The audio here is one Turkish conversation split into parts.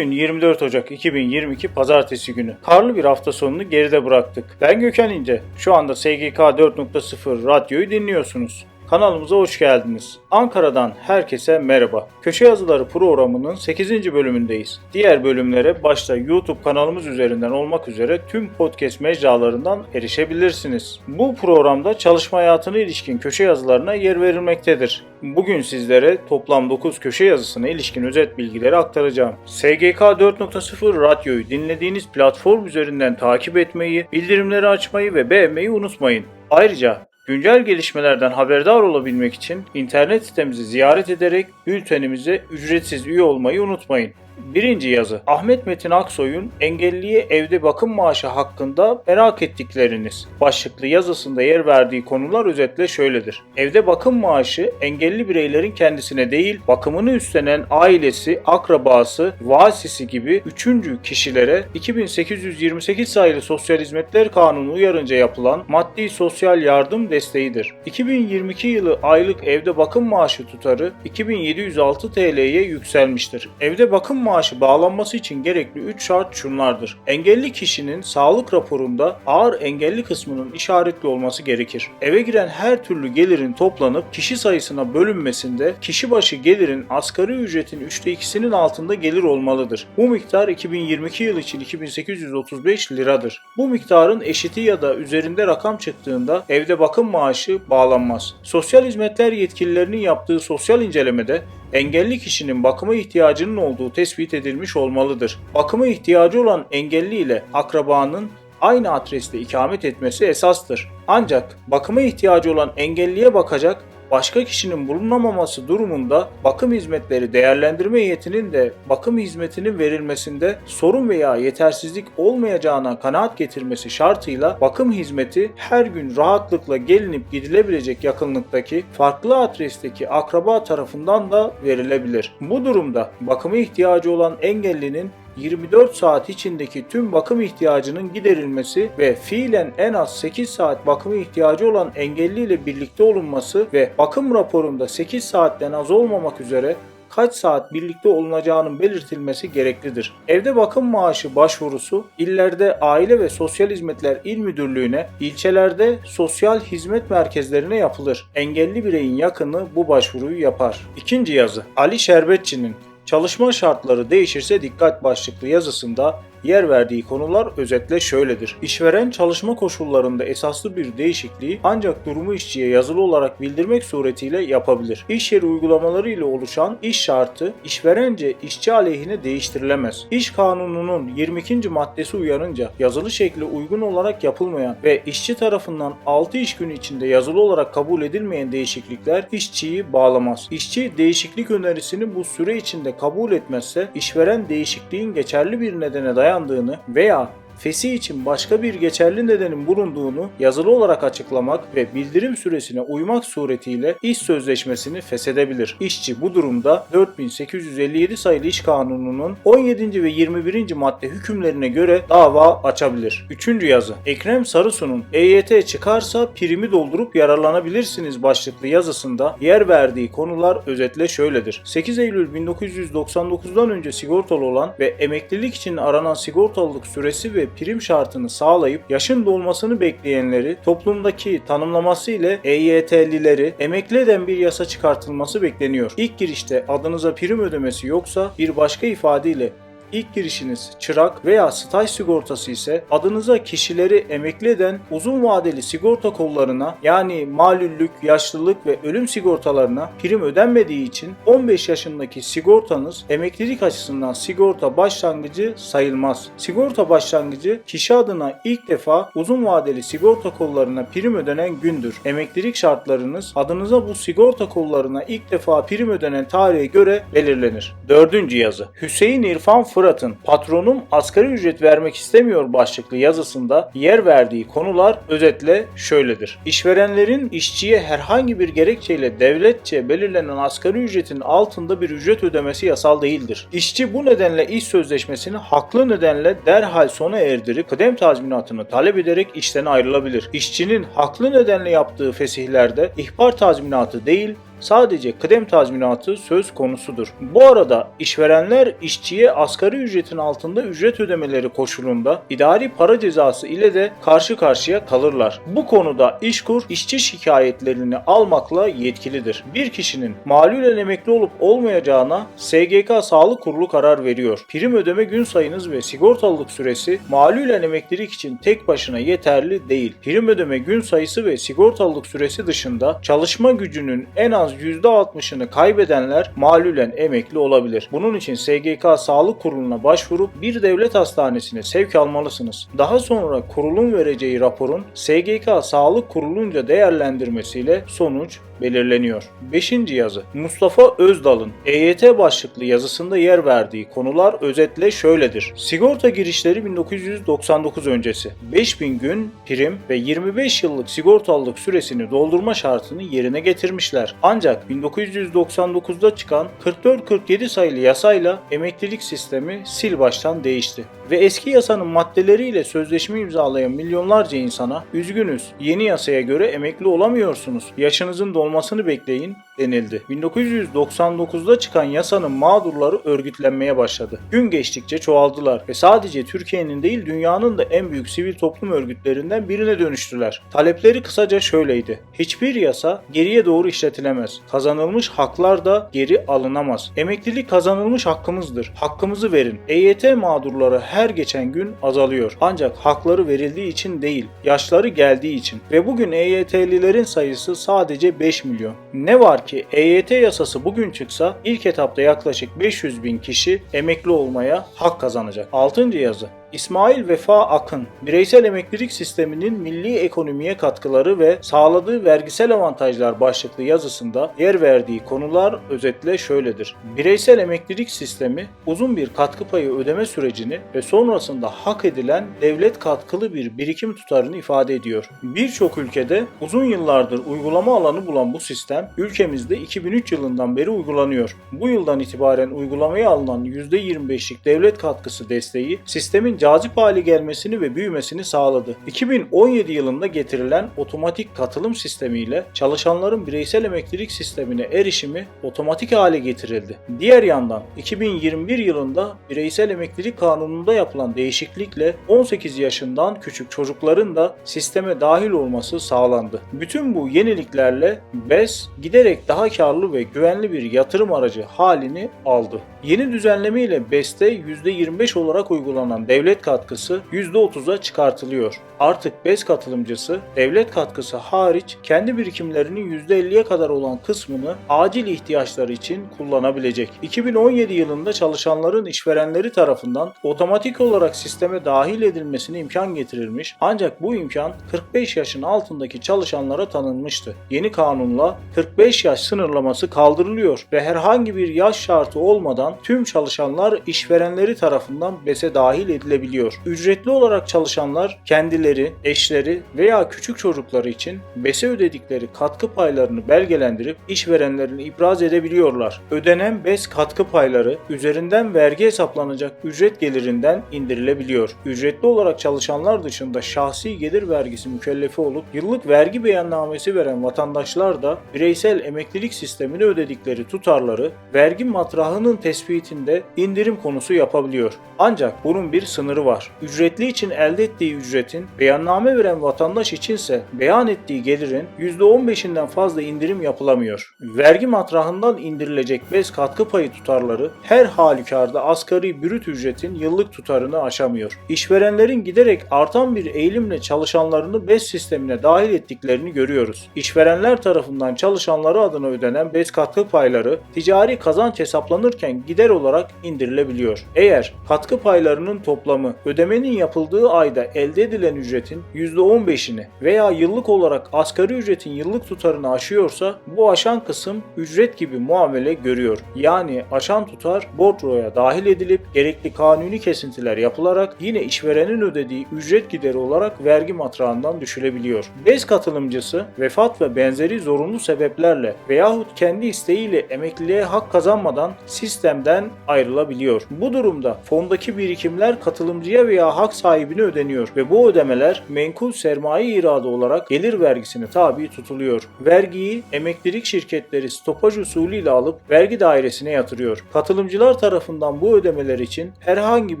Bugün 24 Ocak 2022 Pazartesi günü. Karlı bir hafta sonunu geride bıraktık. Ben Gökhan İnce. Şu anda SGK 4.0 radyoyu dinliyorsunuz. Kanalımıza hoş geldiniz. Ankara'dan herkese merhaba. Köşe Yazıları programının 8. bölümündeyiz. Diğer bölümlere başta YouTube kanalımız üzerinden olmak üzere tüm podcast mecralarından erişebilirsiniz. Bu programda çalışma hayatına ilişkin köşe yazılarına yer verilmektedir. Bugün sizlere toplam 9 köşe yazısına ilişkin özet bilgileri aktaracağım. SGK 4.0 radyoyu dinlediğiniz platform üzerinden takip etmeyi, bildirimleri açmayı ve beğenmeyi unutmayın. Ayrıca Güncel gelişmelerden haberdar olabilmek için internet sitemizi ziyaret ederek bültenimize ücretsiz üye olmayı unutmayın. Birinci yazı Ahmet Metin Aksoy'un engelliye evde bakım maaşı hakkında merak ettikleriniz başlıklı yazısında yer verdiği konular özetle şöyledir. Evde bakım maaşı engelli bireylerin kendisine değil bakımını üstlenen ailesi, akrabası, vasisi gibi üçüncü kişilere 2828 sayılı Sosyal Hizmetler Kanunu uyarınca yapılan maddi sosyal yardım desteğidir. 2022 yılı aylık evde bakım maaşı tutarı 2706 TL'ye yükselmiştir. Evde bakım maaşı bağlanması için gerekli 3 şart şunlardır. Engelli kişinin sağlık raporunda ağır engelli kısmının işaretli olması gerekir. Eve giren her türlü gelirin toplanıp kişi sayısına bölünmesinde kişi başı gelirin asgari ücretin 3'te 2'sinin altında gelir olmalıdır. Bu miktar 2022 yıl için 2835 liradır. Bu miktarın eşiti ya da üzerinde rakam çıktığında evde bakım maaşı bağlanmaz. Sosyal hizmetler yetkililerinin yaptığı sosyal incelemede engelli kişinin bakıma ihtiyacının olduğu tespit edilmiş olmalıdır. Bakıma ihtiyacı olan engelli ile akrabanın aynı adreste ikamet etmesi esastır. Ancak bakıma ihtiyacı olan engelliye bakacak başka kişinin bulunamaması durumunda bakım hizmetleri değerlendirme heyetinin de bakım hizmetinin verilmesinde sorun veya yetersizlik olmayacağına kanaat getirmesi şartıyla bakım hizmeti her gün rahatlıkla gelinip gidilebilecek yakınlıktaki farklı adresteki akraba tarafından da verilebilir. Bu durumda bakıma ihtiyacı olan engellinin 24 saat içindeki tüm bakım ihtiyacının giderilmesi ve fiilen en az 8 saat bakıma ihtiyacı olan engelli ile birlikte olunması ve bakım raporunda 8 saatten az olmamak üzere kaç saat birlikte olunacağının belirtilmesi gereklidir. Evde bakım maaşı başvurusu illerde Aile ve Sosyal Hizmetler İl Müdürlüğü'ne, ilçelerde sosyal hizmet merkezlerine yapılır. Engelli bireyin yakını bu başvuruyu yapar. İkinci yazı Ali Şerbetçi'nin Çalışma şartları değişirse dikkat başlıklı yazısında yer verdiği konular özetle şöyledir. İşveren çalışma koşullarında esaslı bir değişikliği ancak durumu işçiye yazılı olarak bildirmek suretiyle yapabilir. İş yeri uygulamaları ile oluşan iş şartı işverence işçi aleyhine değiştirilemez. İş kanununun 22. maddesi uyarınca yazılı şekli uygun olarak yapılmayan ve işçi tarafından 6 iş günü içinde yazılı olarak kabul edilmeyen değişiklikler işçiyi bağlamaz. İşçi değişiklik önerisini bu süre içinde kabul etmezse işveren değişikliğin geçerli bir nedene dayan dayandığını veya fesih için başka bir geçerli nedenin bulunduğunu yazılı olarak açıklamak ve bildirim süresine uymak suretiyle iş sözleşmesini feshedebilir. İşçi bu durumda 4857 sayılı iş kanununun 17. ve 21. madde hükümlerine göre dava açabilir. 3. yazı Ekrem Sarısu'nun EYT çıkarsa primi doldurup yararlanabilirsiniz başlıklı yazısında yer verdiği konular özetle şöyledir. 8 Eylül 1999'dan önce sigortalı olan ve emeklilik için aranan sigortalılık süresi ve prim şartını sağlayıp yaşın dolmasını bekleyenleri toplumdaki tanımlaması ile EYT'lileri emekli eden bir yasa çıkartılması bekleniyor. İlk girişte adınıza prim ödemesi yoksa bir başka ifadeyle İlk girişiniz çırak veya staj sigortası ise adınıza kişileri emekli eden uzun vadeli sigorta kollarına yani malüllük, yaşlılık ve ölüm sigortalarına prim ödenmediği için 15 yaşındaki sigortanız emeklilik açısından sigorta başlangıcı sayılmaz. Sigorta başlangıcı kişi adına ilk defa uzun vadeli sigorta kollarına prim ödenen gündür. Emeklilik şartlarınız adınıza bu sigorta kollarına ilk defa prim ödenen tarihe göre belirlenir. Dördüncü yazı Hüseyin İrfan Fır Fırat'ın patronum asgari ücret vermek istemiyor başlıklı yazısında yer verdiği konular özetle şöyledir. İşverenlerin işçiye herhangi bir gerekçeyle devletçe belirlenen asgari ücretin altında bir ücret ödemesi yasal değildir. İşçi bu nedenle iş sözleşmesini haklı nedenle derhal sona erdirip kıdem tazminatını talep ederek işten ayrılabilir. İşçinin haklı nedenle yaptığı fesihlerde ihbar tazminatı değil sadece kıdem tazminatı söz konusudur. Bu arada işverenler işçiye asgari ücretin altında ücret ödemeleri koşulunda idari para cezası ile de karşı karşıya kalırlar. Bu konuda İşkur işçi şikayetlerini almakla yetkilidir. Bir kişinin malulen emekli olup olmayacağına SGK Sağlık Kurulu karar veriyor. Prim ödeme gün sayınız ve sigortalılık süresi malulen emeklilik için tek başına yeterli değil. Prim ödeme gün sayısı ve sigortalılık süresi dışında çalışma gücünün en az %60'ını kaybedenler malulen emekli olabilir. Bunun için SGK Sağlık Kurulu'na başvurup bir devlet hastanesine sevk almalısınız. Daha sonra kurulun vereceği raporun SGK Sağlık Kurulu'nca değerlendirmesiyle sonuç belirleniyor. 5. yazı Mustafa Özdal'ın EYT başlıklı yazısında yer verdiği konular özetle şöyledir. Sigorta girişleri 1999 öncesi 5000 gün prim ve 25 yıllık sigortalılık süresini doldurma şartını yerine getirmişler. Ancak 1999'da çıkan 44-47 sayılı yasayla emeklilik sistemi sil baştan değişti. Ve eski yasanın maddeleriyle sözleşme imzalayan milyonlarca insana üzgünüz yeni yasaya göre emekli olamıyorsunuz. Yaşınızın dolmasını bekleyin denildi. 1999'da çıkan yasanın mağdurları örgütlenmeye başladı. Gün geçtikçe çoğaldılar ve sadece Türkiye'nin değil dünyanın da en büyük sivil toplum örgütlerinden birine dönüştüler. Talepleri kısaca şöyleydi. Hiçbir yasa geriye doğru işletilemez. Kazanılmış haklar da geri alınamaz. Emeklilik kazanılmış hakkımızdır. Hakkımızı verin. EYT mağdurları her geçen gün azalıyor. Ancak hakları verildiği için değil, yaşları geldiği için. Ve bugün EYT'lilerin sayısı sadece 5 milyon. Ne var ki EYT yasası bugün çıksa ilk etapta yaklaşık 500 bin kişi emekli olmaya hak kazanacak. 6. yazı İsmail Vefa Akın, bireysel emeklilik sisteminin milli ekonomiye katkıları ve sağladığı vergisel avantajlar başlıklı yazısında yer verdiği konular özetle şöyledir. Bireysel emeklilik sistemi uzun bir katkı payı ödeme sürecini ve sonrasında hak edilen devlet katkılı bir birikim tutarını ifade ediyor. Birçok ülkede uzun yıllardır uygulama alanı bulan bu sistem ülkemizde 2003 yılından beri uygulanıyor. Bu yıldan itibaren uygulamaya alınan %25'lik devlet katkısı desteği sistemin cazip hale gelmesini ve büyümesini sağladı. 2017 yılında getirilen otomatik katılım sistemiyle çalışanların bireysel emeklilik sistemine erişimi otomatik hale getirildi. Diğer yandan 2021 yılında bireysel emeklilik kanununda yapılan değişiklikle 18 yaşından küçük çocukların da sisteme dahil olması sağlandı. Bütün bu yeniliklerle BES giderek daha karlı ve güvenli bir yatırım aracı halini aldı. Yeni düzenleme ile BES'te %25 olarak uygulanan devlet katkısı %30'a çıkartılıyor. Artık BES katılımcısı devlet katkısı hariç kendi birikimlerinin %50'ye kadar olan kısmını acil ihtiyaçları için kullanabilecek. 2017 yılında çalışanların işverenleri tarafından otomatik olarak sisteme dahil edilmesine imkan getirilmiş ancak bu imkan 45 yaşın altındaki çalışanlara tanınmıştı. Yeni kanunla 45 yaş sınırlaması kaldırılıyor ve herhangi bir yaş şartı olmadan tüm çalışanlar işverenleri tarafından BES'e dahil edilebiliyor. Ücretli olarak çalışanlar kendileri, eşleri veya küçük çocukları için BES'e ödedikleri katkı paylarını belgelendirip işverenlerine ibraz edebiliyorlar. Ödenen BES katkı payları üzerinden vergi hesaplanacak ücret gelirinden indirilebiliyor. Ücretli olarak çalışanlar dışında şahsi gelir vergisi mükellefi olup yıllık vergi beyannamesi veren vatandaşlar da bireysel emeklilik sistemine ödedikleri tutarları vergi matrahının tespitinde indirim konusu yapabiliyor. Ancak bunun bir sınırı var. Ücretli için elde ettiği ücretin beyanname veren vatandaş içinse beyan ettiği gelirin %15'inden fazla indirim yapılamıyor. Vergi matrahından indirilecek bez katkı payı tutarları her halükarda asgari brüt ücretin yıllık tutarını aşamıyor. İşverenlerin giderek artan bir eğilimle çalışanlarını bez sistemine dahil ettiklerini görüyoruz. İşverenler tarafından çalışanları adına ödenen bez katkı payları ticari kazanç hesaplanırken gider olarak indirilebiliyor. Eğer katkı paylarının toplamı ödemenin yapıldığı ayda elde edilen ücretin %15'ini veya yıllık olarak asgari ücretin yıllık tutarını aşıyorsa bu aşan kısım ücret gibi muamele görüyor. Yani aşan tutar bordroya dahil edilip gerekli kanuni kesintiler yapılarak yine işverenin ödediği ücret gideri olarak vergi matrağından düşülebiliyor. Bez katılımcısı vefat ve benzeri zorunlu sebeplerle veyahut kendi isteğiyle emekliliğe hak kazanmadan sistemden ayrılabiliyor. Bu durumda fondaki birikimler katılım katılımcıya veya hak sahibine ödeniyor ve bu ödemeler menkul sermaye iradı olarak gelir vergisine tabi tutuluyor. Vergiyi emeklilik şirketleri stopaj usulüyle alıp vergi dairesine yatırıyor. Katılımcılar tarafından bu ödemeler için herhangi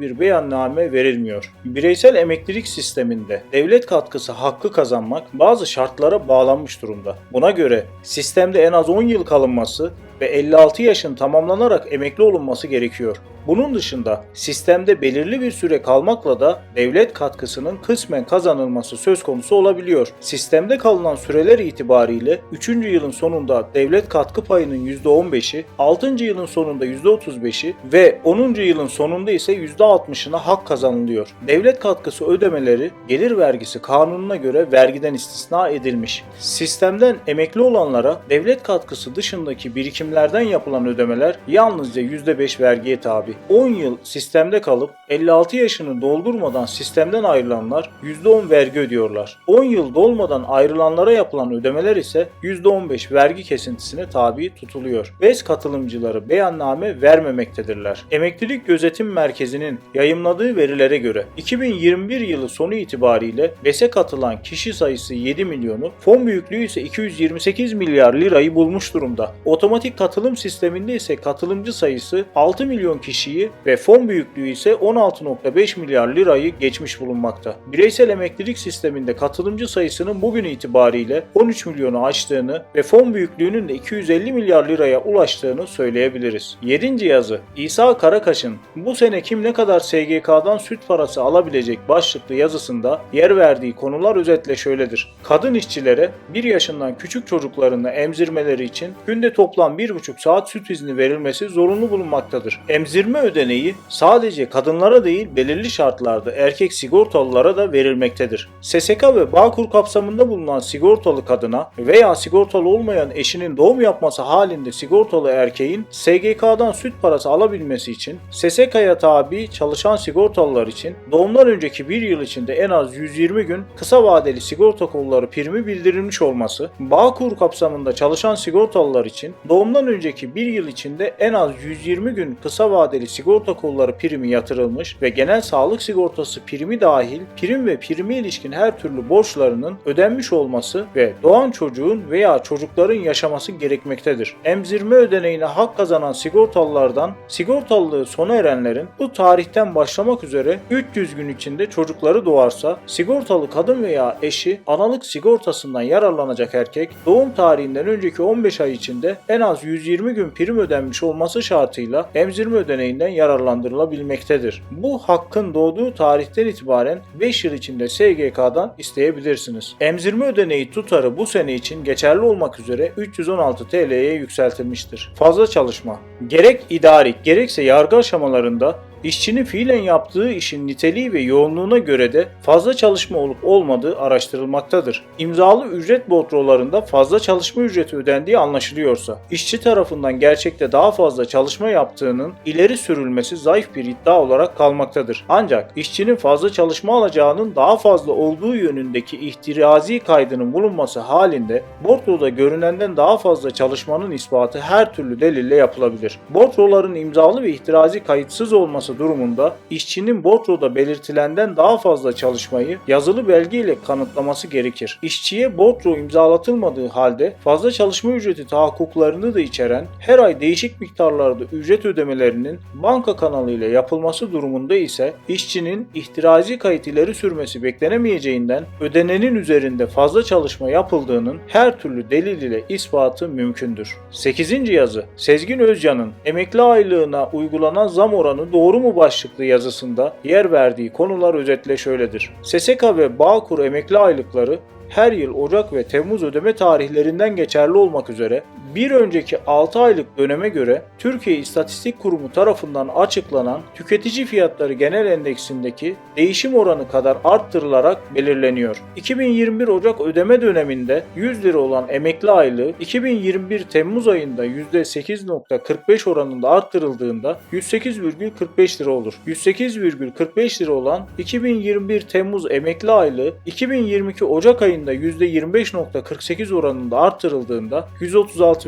bir beyanname verilmiyor. Bireysel emeklilik sisteminde devlet katkısı hakkı kazanmak bazı şartlara bağlanmış durumda. Buna göre sistemde en az 10 yıl kalınması ve 56 yaşın tamamlanarak emekli olunması gerekiyor. Bunun dışında sistemde belirli bir süre kalmakla da devlet katkısının kısmen kazanılması söz konusu olabiliyor. Sistemde kalınan süreler itibariyle 3. yılın sonunda devlet katkı payının %15'i, 6. yılın sonunda %35'i ve 10. yılın sonunda ise %60'ına hak kazanılıyor. Devlet katkısı ödemeleri gelir vergisi kanununa göre vergiden istisna edilmiş. Sistemden emekli olanlara devlet katkısı dışındaki birikimlerden yapılan ödemeler yalnızca %5 vergiye tabi. 10 yıl sistemde kalıp 56 yaşını doldurmadan sistemden ayrılanlar %10 vergi ödüyorlar. 10 yıl dolmadan ayrılanlara yapılan ödemeler ise %15 vergi kesintisine tabi tutuluyor. BES katılımcıları beyanname vermemektedirler. Emeklilik Gözetim Merkezi'nin yayımladığı verilere göre 2021 yılı sonu itibariyle BES'e katılan kişi sayısı 7 milyonu, fon büyüklüğü ise 228 milyar lirayı bulmuş durumda. Otomatik katılım sisteminde ise katılımcı sayısı 6 milyon kişiyi ve fon büyüklüğü ise 16.5 milyar lirayı geçmiş bulunmakta. Bireysel emeklilik sisteminde katılımcı sayısının bugün itibariyle 13 milyonu aştığını ve fon büyüklüğünün de 250 milyar liraya ulaştığını söyleyebiliriz. 7. yazı İsa Karakaş'ın bu sene kim ne kadar SGK'dan süt parası alabilecek başlıklı yazısında yer verdiği konular özetle şöyledir. Kadın işçilere 1 yaşından küçük çocuklarını emzirmeleri için günde toplam 1,5 saat süt izni verilmesi zorunlu bulunmaktadır. Emzirme ödeneği sadece kadınlara değil belirli şartlarda erkek sigortalılara da verilmektedir. SSK ve Bağkur kapsamında bulunan sigortalı kadına veya sigortalı olmayan eşinin doğum yapması halinde sigortalı erkeğin SGK'dan süt parası alabilmesi için SSK'ya tabi çalışan sigortalılar için doğumdan önceki bir yıl içinde en az 120 gün kısa vadeli sigorta kolları primi bildirilmiş olması, Bağkur kapsamında çalışan sigortalılar için doğumdan önceki bir yıl içinde en az 120 gün kısa vadeli sigorta kolları primi yatırılmış ve genel sağlık sigortası primi dahil prim ve primi ilişkin her türlü borçlarının ödenmiş olması ve doğan çocuğun veya çocukların yaşaması gerekmektedir. Emzirme ödeneğine hak kazanan sigortalılardan sigortalılığı sona erenlerin bu tarihten başlamak üzere 300 gün içinde çocukları doğarsa sigortalı kadın veya eşi analık sigortasından yararlanacak erkek doğum tarihinden önceki 15 ay içinde en az 120 gün prim ödenmiş olması şartıyla emzirme ödeneğinden yararlandırılabilmektedir. Bu hakkın doğduğu tarihten itibaren 5 yıl içinde SGK'dan isteyebilirsiniz. Emzirme ödeneği tutarı bu sene için geçerli olmak üzere 316 TL'ye yükseltilmiştir. Fazla çalışma. Gerek idari gerekse yargı aşamalarında İşçinin fiilen yaptığı işin niteliği ve yoğunluğuna göre de fazla çalışma olup olmadığı araştırılmaktadır. İmzalı ücret bordrolarında fazla çalışma ücreti ödendiği anlaşılıyorsa, işçi tarafından gerçekte daha fazla çalışma yaptığının ileri sürülmesi zayıf bir iddia olarak kalmaktadır. Ancak işçinin fazla çalışma alacağının daha fazla olduğu yönündeki ihtirazi kaydının bulunması halinde bordroda görünenden daha fazla çalışmanın ispatı her türlü delille yapılabilir. Bordroların imzalı ve ihtirazi kayıtsız olması durumunda işçinin bordroda belirtilenden daha fazla çalışmayı yazılı belgeyle kanıtlaması gerekir. İşçiye bordro imzalatılmadığı halde fazla çalışma ücreti tahakkuklarını da içeren her ay değişik miktarlarda ücret ödemelerinin banka kanalıyla yapılması durumunda ise işçinin ihtirazi kayıt ileri sürmesi beklenemeyeceğinden ödenenin üzerinde fazla çalışma yapıldığının her türlü delil ile ispatı mümkündür. 8. yazı Sezgin Özcan'ın emekli aylığına uygulanan zam oranı doğru mu başlıklı yazısında yer verdiği konular özetle şöyledir. SSK ve Bağkur emekli aylıkları her yıl Ocak ve Temmuz ödeme tarihlerinden geçerli olmak üzere bir önceki 6 aylık döneme göre Türkiye İstatistik Kurumu tarafından açıklanan tüketici fiyatları genel endeksindeki değişim oranı kadar arttırılarak belirleniyor. 2021 Ocak ödeme döneminde 100 lira olan emekli aylığı 2021 Temmuz ayında %8.45 oranında arttırıldığında 108,45 lira olur. 108,45 lira olan 2021 Temmuz emekli aylığı 2022 Ocak ayında ayında %25.48 oranında arttırıldığında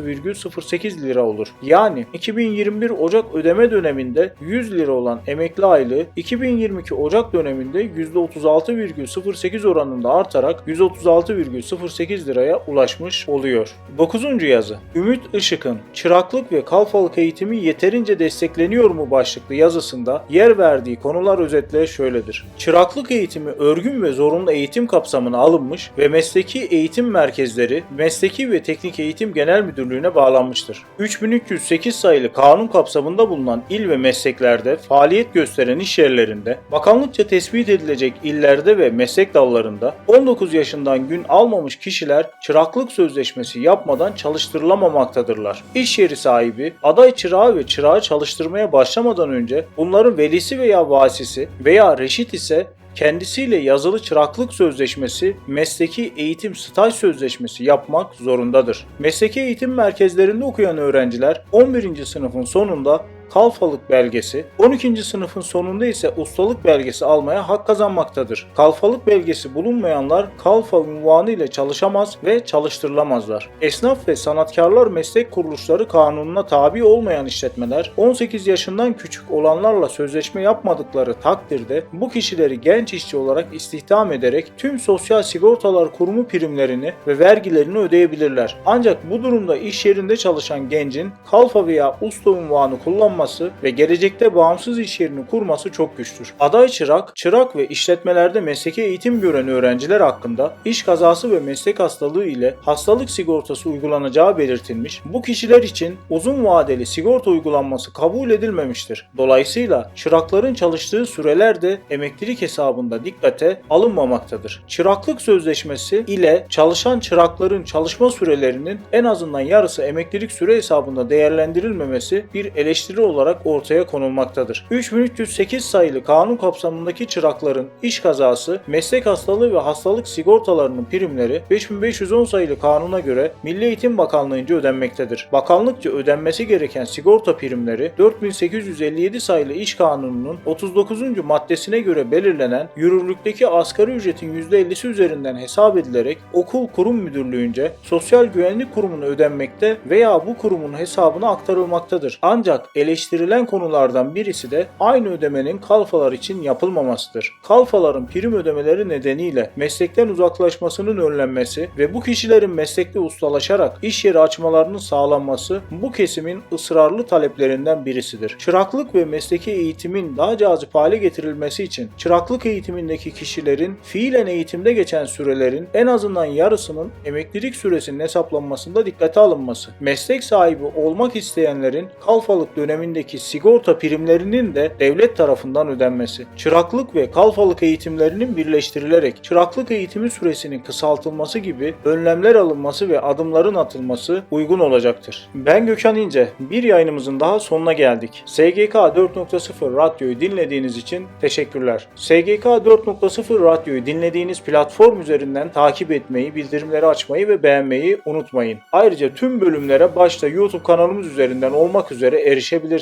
136,08 lira olur. Yani 2021 Ocak ödeme döneminde 100 lira olan emekli aylığı 2022 Ocak döneminde %36,08 oranında artarak 136,08 liraya ulaşmış oluyor. 9. yazı Ümit Işık'ın Çıraklık ve Kalfalık eğitimi yeterince destekleniyor mu başlıklı yazısında yer verdiği konular özetle şöyledir. Çıraklık eğitimi örgün ve zorunlu eğitim kapsamına alınmış ve mesleki eğitim merkezleri Mesleki ve Teknik Eğitim Genel Müdürlüğü'ne bağlanmıştır. 3308 sayılı kanun kapsamında bulunan il ve mesleklerde faaliyet gösteren iş yerlerinde bakanlıkça tespit edilecek illerde ve meslek dallarında 19 yaşından gün almamış kişiler çıraklık sözleşmesi yapmadan çalıştırılamaktadırlar. İş yeri sahibi aday çırağı ve çırağı çalıştırmaya başlamadan önce bunların velisi veya vasisi veya reşit ise kendisiyle yazılı çıraklık sözleşmesi, mesleki eğitim staj sözleşmesi yapmak zorundadır. Mesleki eğitim merkezlerinde okuyan öğrenciler 11. sınıfın sonunda kalfalık belgesi, 12. sınıfın sonunda ise ustalık belgesi almaya hak kazanmaktadır. Kalfalık belgesi bulunmayanlar kalfa unvanı ile çalışamaz ve çalıştırılamazlar. Esnaf ve sanatkarlar meslek kuruluşları kanununa tabi olmayan işletmeler 18 yaşından küçük olanlarla sözleşme yapmadıkları takdirde bu kişileri genç işçi olarak istihdam ederek tüm sosyal sigortalar kurumu primlerini ve vergilerini ödeyebilirler. Ancak bu durumda iş yerinde çalışan gencin kalfa veya usta unvanı kullanması ve gelecekte bağımsız iş yerini kurması çok güçtür. Aday çırak, çırak ve işletmelerde mesleki eğitim gören öğrenciler hakkında iş kazası ve meslek hastalığı ile hastalık sigortası uygulanacağı belirtilmiş. Bu kişiler için uzun vadeli sigorta uygulanması kabul edilmemiştir. Dolayısıyla çırakların çalıştığı süreler de emeklilik hesabında dikkate alınmamaktadır. Çıraklık sözleşmesi ile çalışan çırakların çalışma sürelerinin en azından yarısı emeklilik süre hesabında değerlendirilmemesi bir eleştiri olarak ortaya konulmaktadır. 3308 sayılı kanun kapsamındaki çırakların iş kazası, meslek hastalığı ve hastalık sigortalarının primleri 5510 sayılı kanuna göre Milli Eğitim Bakanlığı'nca ödenmektedir. Bakanlıkça ödenmesi gereken sigorta primleri 4857 sayılı İş Kanunu'nun 39. maddesine göre belirlenen yürürlükteki asgari ücretin %50'si üzerinden hesap edilerek okul kurum müdürlüğünce Sosyal Güvenlik Kurumu'na ödenmekte veya bu kurumun hesabına aktarılmaktadır. Ancak eleştirilen konulardan birisi de aynı ödemenin kalfalar için yapılmamasıdır. Kalfaların prim ödemeleri nedeniyle meslekten uzaklaşmasının önlenmesi ve bu kişilerin meslekte ustalaşarak iş yeri açmalarının sağlanması bu kesimin ısrarlı taleplerinden birisidir. Çıraklık ve mesleki eğitimin daha cazip hale getirilmesi için çıraklık eğitimindeki kişilerin fiilen eğitimde geçen sürelerin en azından yarısının emeklilik süresinin hesaplanmasında dikkate alınması. Meslek sahibi olmak isteyenlerin kalfalık dönemindeki sigorta primlerinin de devlet tarafından ödenmesi. Çıraklık ve kalfalık eğitimlerinin birleştirilerek çıraklık eğitimi süresinin kısaltılması gibi önlemler alınması ve adımların atılması uygun olacaktır. Ben Gökhan İnce. Bir yayınımızın daha sonuna geldik. SGK 4.0 Radyo'yu dinlediğiniz için teşekkürler. SGK 4.0 Radyo'yu dinlediğiniz platform üzerinden takip etmeyi, bildirimleri açmayı ve beğenmeyi unutmayın. Ayrıca tüm bölümlere başta YouTube kanalımız üzerinden olmak üzere erişebilirsiniz.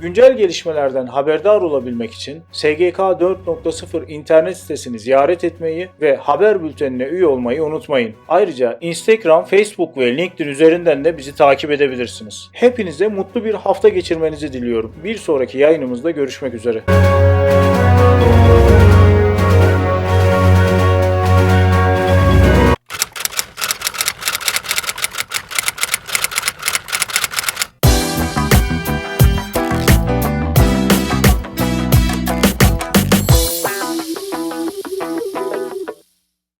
Güncel gelişmelerden haberdar olabilmek için SGK 4.0 internet sitesini ziyaret etmeyi ve haber bültenine üye olmayı unutmayın. Ayrıca Instagram, Facebook ve LinkedIn üzerinden de bizi takip edebilirsiniz. Hepinize mutlu bir hafta geçirmenizi diliyorum. Bir sonraki yayınımızda görüşmek üzere.